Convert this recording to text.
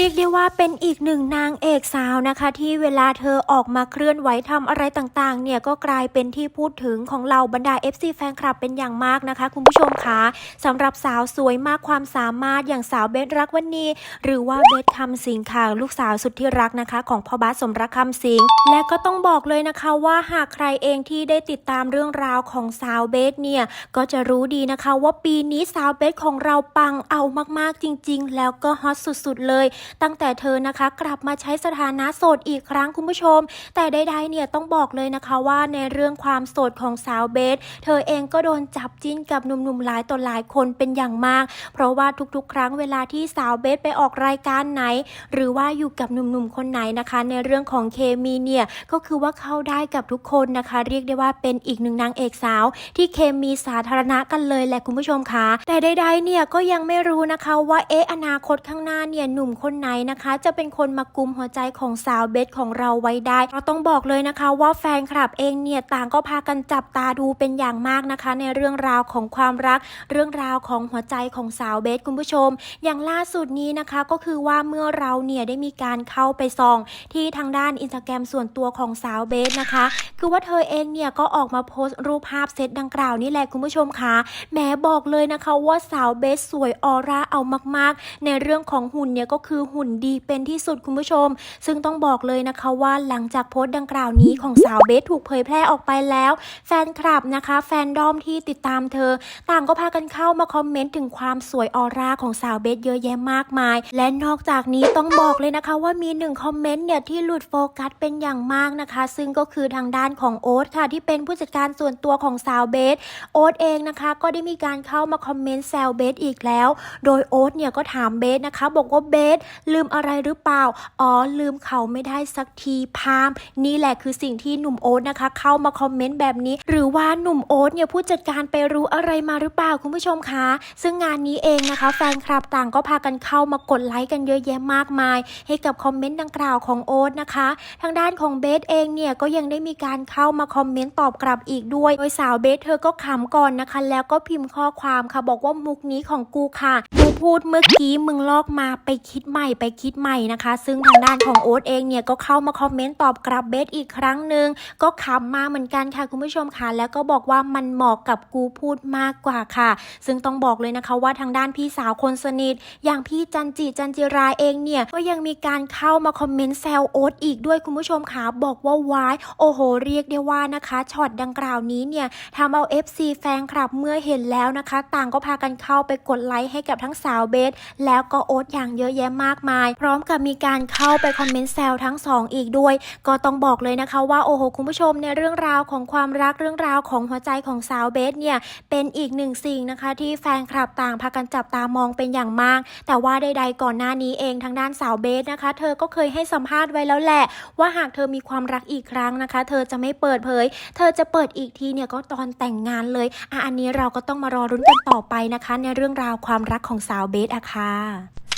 เรียกได้ว่าเป็นอีกหนึ่งนางเอกสาวนะคะ ที่เวลาเธอออกมาเคลื่อนไหวทำอะไรต่างๆ เนี่ยก็กลายเป็นที่พูดถึงของเหล่าบรรดา FC แฟนคลับเป็นอย่างมากนะคะ คุณผู้ชมคะสำหรับสาวสวยมากความสามารถอย่างสาวเบสรักวันนี้ หรือว่าเบสคำสิงค่ะลูกสาวสุดที่รักนะคะ ของพ่อบาสสมรักคำสิงและก็ต้องบอกเลยนะคะว่าหากใครเองที่ได้ติดตามเรื่องราวของสาวเบสเนี่ยก็จะรู้ดีนะคะว่าปีนี้สาวเบสของเราปังเอามากๆจริง ๆ แล้วก็ฮอตสุดๆเลยตั้งแต่เธอนะคะกลับมาใช้สถานะโสดอีกครั้งคุณผู้ชม แต่ใดๆเนี่ยต้องบอกเลยนะคะว่าในเรื่องความโสดของสาวเบส เธอเองก็โดนจับจิ้นกับหนุ่มๆหลายต่อหลายคนเป็นอย่างมาก เพราะว่าทุกๆ ครั้งเวลาที่สาวเบสไปออกรายการไหน หรือว่าอยู่กับหนุ่มๆคนไหนนะคะ ในเรื่องของเคมีเนี่ยก็คือว่าเข้าได้กับทุกคนนะคะ เรียกได้ว่าเป็นอีกหนึ่งนางเอกสาว ที่เคมีสาธารณะกันเลยแหละคุณผู้ชมคะแต่ใดๆเนี่ยก็ยังไม่รู้นะคะว่าเอ๊ะอนาคตข้างหน้าเนี่ยหนุ่มคนไหนนะคะ จะเป็นคนมากุมหัวใจของสาวเบสของเราไว้ได้เราต้องบอกเลยนะคะว่าแฟนคลับเองเนี่ยต่างก็พากันจับตาดูเป็นอย่างมากนะคะ ในเรื่องราวของความรัก เรื่องราวของหัวใจของสาวเบสคุณผู้ชม อย่างล่าสุดนี้นะคะก็คือว่าเมื่อเราเนี่ยได้มีการเข้าไปส่องที่ทางด้านอินสตาแกรมส่วนตัวของสาวเบสนะคะ คือว่าเธอเองเนี่ยก็ออกมาโพสต์รูปภาพเซตดังกล่าวนี่แหละคุณผู้ชมคะแม้บอกเลยนะคะว่าสาวเบสสวยออร่าเอามากๆ ในเรื่องของหุ่นเนี่ยก็คือหุ่นดีเป็นที่สุดคุณผู้ชม ซึ่งต้องบอกเลยนะคะว่าหลังจากโพสต์ดังกล่าวนี้ของสาวเบสถูกเผยแพร่ออกไปแล้ว แฟนคลับนะคะ แฟนดอมที่ติดตามเธอ ต่างก็พากันเข้ามาคอมเมนต์ถึงความสวยออร่าของสาวเบสเยอะแยะมากมาย และนอกจากนี้ต้องบอกเลยนะคะว่ามีหนึ่งคอมเมนต์เนี่ยที่หลุดโฟกัสเป็นอย่างมากนะคะ ซึ่งก็คือทางด้านของโอ๊ตค่ะ ที่เป็นผู้จัดการส่วนตัวของสาวเบสโอ๊ตเองนะคะ ก็ได้มีการเข้ามาคอมเมนต์แซวเบสอีกแล้ว โดยโอ๊ตเนี่ยก็ถามเบสนะคะ บอกว่าเบสลืมอะไรหรือเปล่า อ๋อ ลืมเขาไม่ได้สักทีพาม นี่แหละคือสิ่งที่หนุ่มโอ๊ตนะคะ เข้ามาคอมเมนต์แบบนี้ หรือว่าหนุ่มโอ๊ตเนี่ยผู้จัดการไปรู้อะไรมาหรือเปล่าคุณผู้ชมคะ ซึ่งงานนี้เองนะคะ แฟนคลับต่างก็พากันเข้ามากดไลค์กันเยอะแยะมากมาย ให้กับคอมเมนต์ดังกล่าวของโอ๊ตนะคะ ทางด้านของเบสเองเนี่ยก็ยังได้มีการเข้ามาคอมเมนต์ตอบกลับอีกด้วย โดยสาวเบสเธอก็ขำก่อนนะคะ แล้วก็พิมพ์ข้อความค่ะบอกว่ามุกนี้ของกูค่ะกูพูดเมื่อกี้มึงลอกมาไปคิดใหม่ไปคิดใหม่นะคะ ซึ่งทางด้านของโอ๊ตเองเนี่ยก็เข้ามาคอมเมนต์ตอบกลับเบสอีกครั้งหนึ่งก็ขำมาเหมือนกันค่ะคุณผู้ชมค่ะแล้วก็บอกว่ามันเหมาะกับกูพูดมากกว่าค่ะ ซึ่งต้องบอกเลยนะคะว่าทางด้านพี่สาวคนสนิท อย่างพี่จันจิจันจิราเองเนี่ยก็ยังมีการเข้ามาคอมเมนต์แซวโอ๊ตอีกด้วยคุณผู้ชมค่ะบอกว่าวายโอ้โห เรียกได้ว่านะคะช็อตดังกล่าวนี้เนี่ยทำเอา FC แฟนคลับเมื่อเห็นแล้วนะคะ ต่างก็พากันเข้าไปกดไลค์ให้กับทั้งสาวเบสแล้วก็โอ๊ตอย่างเยอะแยะมากากมาย พร้อมกับมีการเข้าไปคอมเมนต์แซวทั้งสองอีกด้วย ก็ต้องบอกเลยนะคะว่าโอ้โหคุณผู้ชมในเรื่องราวของความรักเรื่องราวของหัวใจของสาวเบสเนี่ยเป็นอีกหนึ่งสิ่งนะคะที่แฟนคลับต่างพากันจับตามองเป็นอย่างมาก แต่ว่าใดๆก่อนหน้านี้เองทางด้านสาวเบสนะคะ เธอก็เคยให้สัมภาษณ์ไว้แล้วแหละ ว่าหากเธอมีความรักอีกครั้งนะคะ เธอจะไม่เปิดเผย เธอจะเปิดอีกทีเนี่ยก็ตอนแต่งงานเลยอะอันนี้เราก็ต้องมารอรุ้นกันต่อไปนะคะ ในเรื่องราวความรักของสาวเบสอะค่ะ